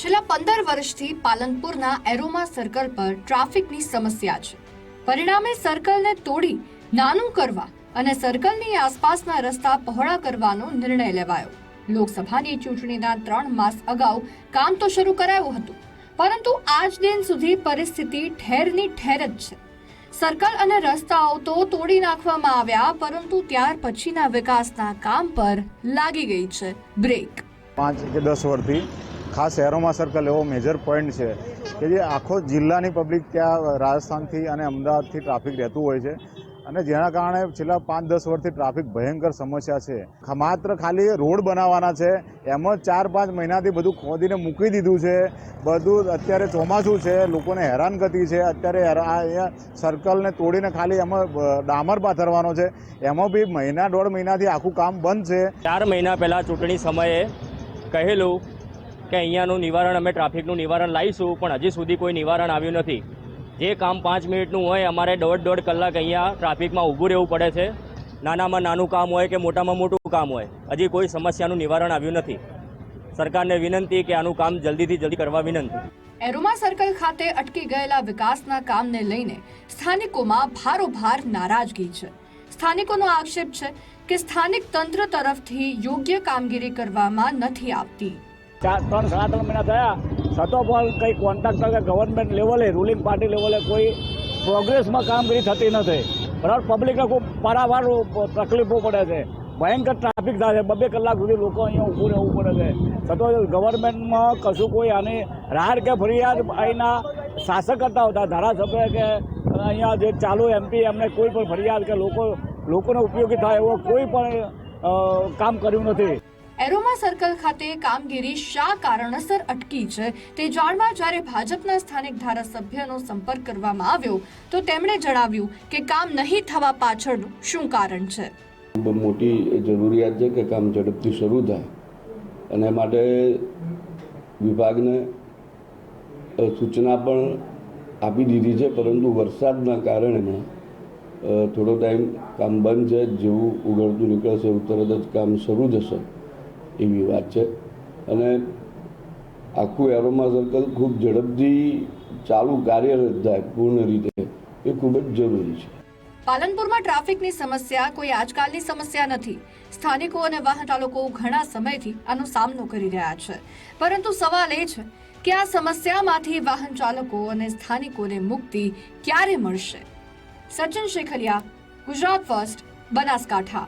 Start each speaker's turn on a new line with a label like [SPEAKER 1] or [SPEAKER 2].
[SPEAKER 1] છેલ્લા પંદર વર્ષથી પાલનપુરના એરોમા સર્કલ પર ટ્રાફિકની સમસ્યા છે. પરિણામે સર્કલને તોડી નાનું કરવા અને સર્કલની આસપાસના રસ્તા પહોળા કરવાનો નિર્ણય લેવાયો. લોકસભાની ચૂંટણીના ત્રણ માસ અગાઉ કામ તો શરૂ કરાયું હતું, પરંતુ આજ દિન સુધી પરિસ્થિતિ ઠેરની ઠેર જ છે. સર્કલ અને રસ્તાઓ તો તોડી નાખવામાં આવ્યા, પરંતુ ત્યાર પછીના વિકાસના કામ પર લાગી ગઈ છે બ્રેક.
[SPEAKER 2] પાંચ કે દસ વર્ષથી ખાસ શહેરોમાં સર્કલ એવો મેજર પોઈન્ટ છે કે જે આખો જિલ્લાની પબ્લિક ત્યાં રાજસ્થાનથી અને અમદાવાદથી ટ્રાફિક રહેતું હોય છે. અને જેના કારણે છેલ્લા પાંચ દસ વર્ષથી ટ્રાફિક ભયંકર સમસ્યા છે. માત્ર ખાલી રોડ બનાવવાના છે, એમાં ચાર પાંચ મહિનાથી બધું ખોદીને મૂકી દીધું છે. બધું અત્યારે ચોમાસું છે, લોકોને હેરાનગતિ છે. અત્યારે આ સર્કલને તોડીને ખાલી એમાં ડામર પાથરવાનો છે. એમાં બી મહિના દોઢ મહિનાથી આખું કામ બંધ છે.
[SPEAKER 3] ચાર મહિના પહેલાં ચૂંટણી સમયે કહેલું કે અહીંયાનું નિવારણ, અમે ટ્રાફિકનું નિવારણ લાવીશું, પણ હજી સુધી કોઈ નિવારણ આવ્યું નથી. જે કામ પાંચ મિનિટનું હોય, અમારે દોઢ દોઢ કલાક અહીંયા ટ્રાફિકમાં ઊભું રહેવું પડે છે. નાનામાં નાનું કામ હોય કે મોટામાં મોટું કામ હોય, હજી કોઈ સમસ્યાનું નિવારણ આવ્યું નથી. સરકારને વિનંતી કે આનું કામ જલ્દીથી જલ્દી કરવા વિનંતી.
[SPEAKER 1] એરોમા સર્કલ ખાતે અટકી ગયેલા વિકાસના કામને લઈને સ્થાનિકોમાં ભારોભાર નારાજગી છે. સ્થાનિકોનો આક્ષેપ છે કે સ્થાનિક તંત્ર તરફથી યોગ્ય કામગીરી કરવામાં નથી આવતી.
[SPEAKER 4] ચાર, ત્રણ સાડા ત્રણ મહિના થયા. છતાં પણ કંઈ કોન્ટ્રાક્ટર કે ગવર્મેન્ટ લેવલે રૂલિંગ પાર્ટી લેવલે કોઈ પ્રોગ્રેસમાં કામગીરી થતી નથી. બરાબર? પબ્લિકને ખૂબ પારાવાર તકલીફો પડે છે. ભયંકર ટ્રાફિક થાય છે. બબે કલાક સુધી લોકો અહીંયા ઊભું રહેવું પડે છે. છતાં ગવર્મેન્ટમાં કશું કોઈ આની રાહત કે ફરિયાદ અહીંના શાસક હતા હતા ધારાસભ્ય કે અહીંયા જે ચાલુ એમપી એમને કોઈ પણ ફરિયાદ કે લોકો, લોકોને ઉપયોગી થાય એવો કોઈ પણ કામ કર્યું નથી.
[SPEAKER 1] એરોમા સર્કલ ખાતે કામગીરી શા કારણસર અટકી છે તે જાણવા જ્યારે ભાજપના સ્થાનિક ધારાસભ્યનો સંપર્ક કરવામાં આવ્યો, તો તેમણે જણાવ્યું કે કામ નહીં થવા પાછળનું શું કારણ છે?
[SPEAKER 5] મોટી જરૂરિયાત છે કે કામ ઝડપથી શરૂ થાય. અને માટે વિભાગને સૂચના પણ આપી દીધી છે, પરંતુ વરસાદના કારણે થોડો ટાઈમ કામ બંધ છે, જેવું ઉઘડતું નીકળશે, એવું તરત જ કામ શરૂ જશે એવી વાત છે. અને આખું એરોમા સર્કલ ખૂબ ઝડપથી ચાલુ કાર્યરત થાય પૂર્ણ રીતે. એ ખૂબ જ જરૂરી છે.
[SPEAKER 1] પાલનપુરમાં ટ્રાફિકની સમસ્યા કોઈ આજકાલની સમસ્યા નથી. સ્થાનિકો અને વાહન ચાલકો ઘણા સમયથી આનો સામનો કરી રહ્યા છે. પરંતુ સવાલ એ છે કે આ સમસ્યામાંથી વાહન ચાલકો અને સ્થાનિકોને મુક્તિ ક્યારે મળશે? સચિન શેખલિયા ગુજરાત ફર્સ્ટ, બનાસકાંઠા.